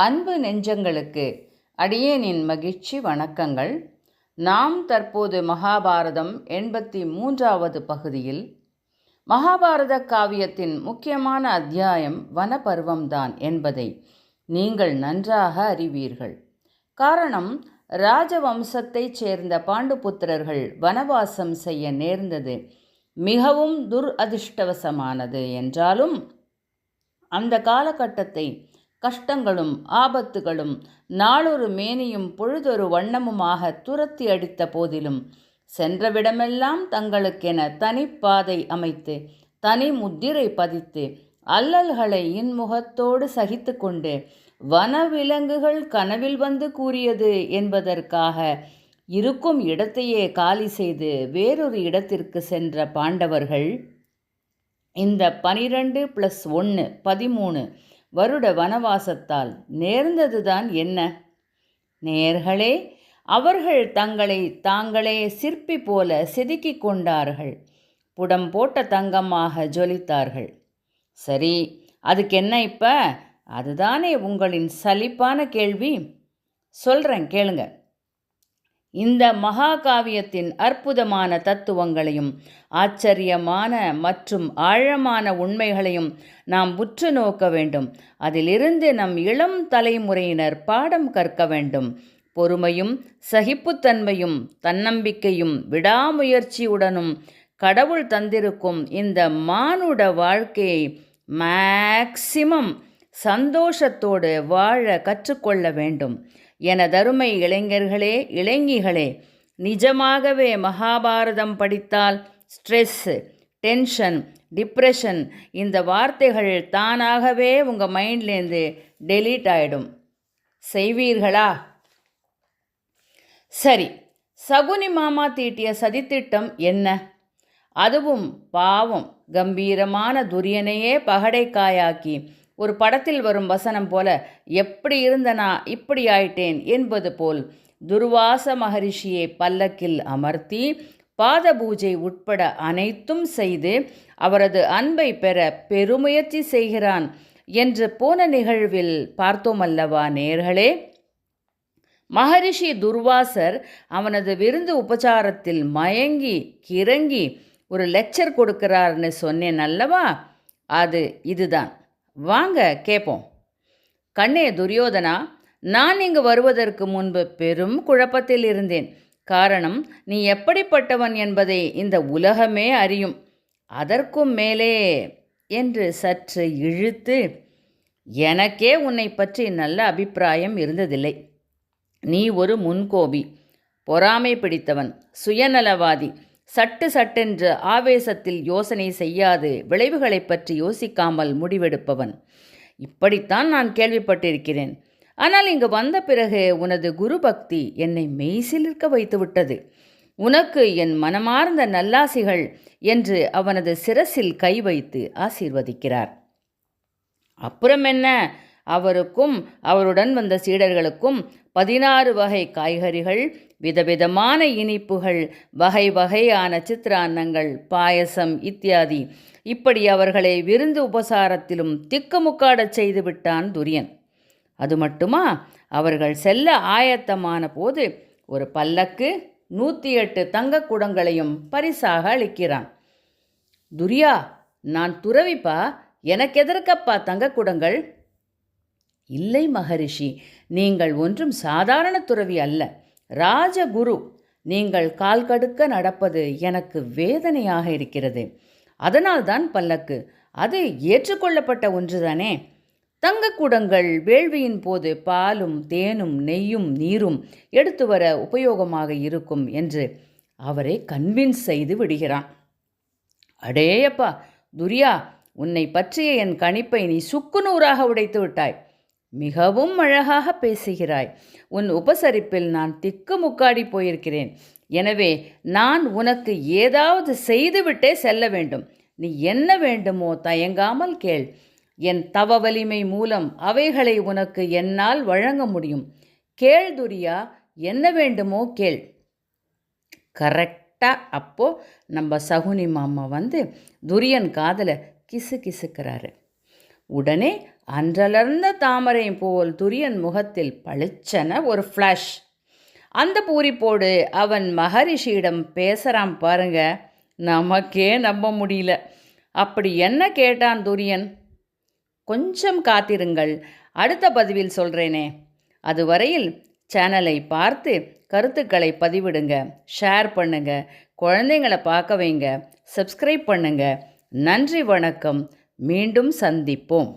அன்பு நெஞ்சங்களுக்கு அடியேனின் மகிழ்ச்சி வணக்கங்கள். நாம் தற்போது மகாபாரதம் எண்பத்தி மூன்றாவது பகுதியில். மகாபாரத காவியத்தின் முக்கியமான அத்தியாயம் வனபருவம்தான் என்பதை நீங்கள் நன்றாக அறிவீர்கள். காரணம் ராஜவம்சத்தைச் சேர்ந்த பாண்டுபுத்திரர்கள் வனவாசம் செய்ய நேர்ந்தது. மிகவும் துர் அதிர்ஷ்டவசமானது என்றாலும் அந்த காலகட்டத்தை கஷ்டங்களும் ஆபத்துகளும் நாளொரு மேனியும் பொழுதொரு வண்ணமுமாக துரத்தி அடித்த போதிலும் சென்றவிடமெல்லாம் தங்களுக்கென தனிப்பாதை அமைத்து தனி முத்திரை பதித்து அல்லல்களை இன்முகத்தோடு சகித்து கொண்டு வனவிலங்குகள் கனவில் வந்து கூறியது என்பதற்காக இருக்கும் இடத்தையே காலி செய்து வேறொரு இடத்திற்கு சென்ற பாண்டவர்கள் இந்த பனிரெண்டு ப்ளஸ் ஒன்று பதிமூணு வருட வனவாசத்தால் நேர்ந்ததுதான் என்ன? நேர்களே அவர்கள் தங்களை தாங்களே சிற்பி போல செதுக்கிக் கொண்டார்கள். புடம் போட்ட தங்கமாக ஜொலித்தார்கள். சரி அதுக்கு என்ன இப்போ? அதுதானே உங்களின் சலிப்பான கேள்வி. சொல்கிறேன் கேளுங்கள் இந்த மகாகாவியத்தின் அற்புதமான தத்துவங்களையும் ஆச்சரியமான மற்றும் ஆழமான உண்மைகளையும் நாம் உற்று நோக்க வேண்டும். அதிலிருந்து நம் இளம் தலைமுறையினர் பாடம் கற்க வேண்டும். பொறுமையும் சகிப்புத்தன்மையும் தன்னம்பிக்கையும் விடாமுயற்சியுடனும் கடவுள் தந்திருக்கும் இந்த மானுட வாழ்க்கையை மேக்சிமம் சந்தோஷத்தோடு வாழ கற்றுக்கொள்ள வேண்டும். எனதருமை இளைஞர்களே இளைஞிகளே நிஜமாகவே மகாபாரதம் படித்தால் ஸ்ட்ரெஸ்ஸு டென்ஷன் டிப்ரெஷன் இந்த வார்த்தைகள் தானாகவே உங்கள் மைண்ட்லேருந்து டெலீட் ஆகிடும் செய்வீர்களா? சரி சகுனி மாமா தீட்டிய சதித்திட்டம் என்ன? அதுவும் பாவம் கம்பீரமான துரியனையே பகடைக்காயாக்கி ஒரு படத்தில் வரும் வசனம் போல எப்படி இருந்தனா இப்படி ஆயிட்டேன் என்பது போல் துர்வாச மகரிஷியை பல்லக்கில் அமர்த்தி பாத பூஜை உட்பட அனைத்தும் செய்து அவரது அன்பை பெற பெருமுயற்சி செய்கிறான் என்று போன நிகழ்வில் பார்த்தோமல்லவா நேர்களே? மகரிஷி துர்வாசர் அவனது விருந்து உபச்சாரத்தில் மயங்கி கிறங்கி ஒரு லெக்சர் கொடுக்கிறார்னு சொன்னேன் அல்லவா? அது இதுதான். வாங்க கேட்போம் கண்ணே துரியோதனா நான் இங்கு வருவதற்கு முன்பு பெரும் குழப்பத்தில் இருந்தேன். காரணம் நீ எப்படிப்பட்டவன் என்பதை இந்த உலகமே அறியும். அதற்கும் மேலே என்று சற்று இழுத்து எனக்கே உன்னை பற்றி நல்ல அபிப்பிராயம் இருந்ததில்லை. நீ ஒரு முன்கோபி பொறாமை பிடித்தவன் சுயநலவாதி. சட்டு சட்டென்று ஆவேசத்தில் யோசனை செய்யாது. விளைவுகளைப் பற்றி யோசிக்காமல் முடிவெடுப்பவன். இப்படித்தான் நான் கேள்விப்பட்டிருக்கிறேன். ஆனால் இங்கு வந்த பிறகு உனது குரு பக்தி என்னை மெய்சிலிருக்க வைத்துவிட்டது. உனக்கு என் மனமார்ந்த நல்லாசிகள் என்று அவனது சிரசில் கை வைத்து ஆசீர்வதிக்கிறார். அப்புறம் என்ன? அவருக்கும் அவருடன் வந்த சீடர்களுக்கும் பதினாறு வகை காய்கறிகள் விதவிதமான இனிப்புகள் வகை வகையான சித்திரான்னங்கள் பாயசம் இத்தியாதி. இப்படி அவர்களை விருந்து உபசாரத்திலும் திக்குமுக்காடச் செய்து விட்டான் துரியன். அது மட்டுமா? அவர்கள் செல்ல ஆயத்தமான போது ஒரு பல்லக்கு நூற்றி எட்டு தங்கக் குடங்களையும் பரிசாக அளிக்கிறான். துரியா நான் துறவிப்பா? எனக்கு எதற்கப்பா தங்கக்குடங்கள் இல்லை மகரிஷி நீங்கள் ஒன்றும் சாதாரண துறவி அல்ல. ராஜகுரு நீங்கள் கால் கடுக்க நடப்பது எனக்கு வேதனையாக இருக்கிறது. அதனால்தான் பல்லக்கு அது ஏற்றுக்கொள்ளப்பட்ட ஒன்றுதானே? தங்கக்கூடங்கள் வேள்வியின் போது பாலும் தேனும் நெய்யும் நீரும் எடுத்து வர உபயோகமாக இருக்கும் என்று அவரை கன்வின்ஸ் செய்து விடுகிறான். அடேயப்பா துரியா உன்னை பற்றிய என் கணிப்பை நீ சுக்குநூறாக உடைத்து விட்டாய். மிகவும் அழகாக பேசுகிறாய். உன் உபசரிப்பில் நான் திக்கு முக்காடி போயிருக்கிறேன். எனவே நான் உனக்கு ஏதாவது செய்துவிட்டே செல்ல வேண்டும். நீ என்ன வேண்டுமோ தயங்காமல் கேள். என் தவ வலிமை மூலம் அவைகளை உனக்கு என்னால் வழங்க முடியும். கேள் துரியா என்ன வேண்டுமோ கேள். கரெக்டாக அப்போது நம்ம சகுனி மாமா வந்து துரியன் காதலை கிசு கிசுக்கிறாரு. உடனே அன்றலர்ந்த தாமரை போல் துரியன் முகத்தில் பளிச்சென ஒரு ஃப்ளாஷ் அந்த பூரிப்போடு அவன் மகரிஷியிடம் பேசுகிறான் பாருங்க நமக்கே நம்ப முடியல. அப்படி என்ன கேட்டான் துரியன்? கொஞ்சம் காத்திருங்கள் அடுத்த பதிவில் சொல்கிறேனே அதுவரையில் சேனலை பார்த்து கருத்துக்களை பதிவிடுங்க ஷேர் பண்ணுங்க குழந்தைங்களை பார்க்க வைங்க சப்ஸ்கிரைப் பண்ணுங்க. நன்றி வணக்கம். மீண்டும் சந்திப்போம்.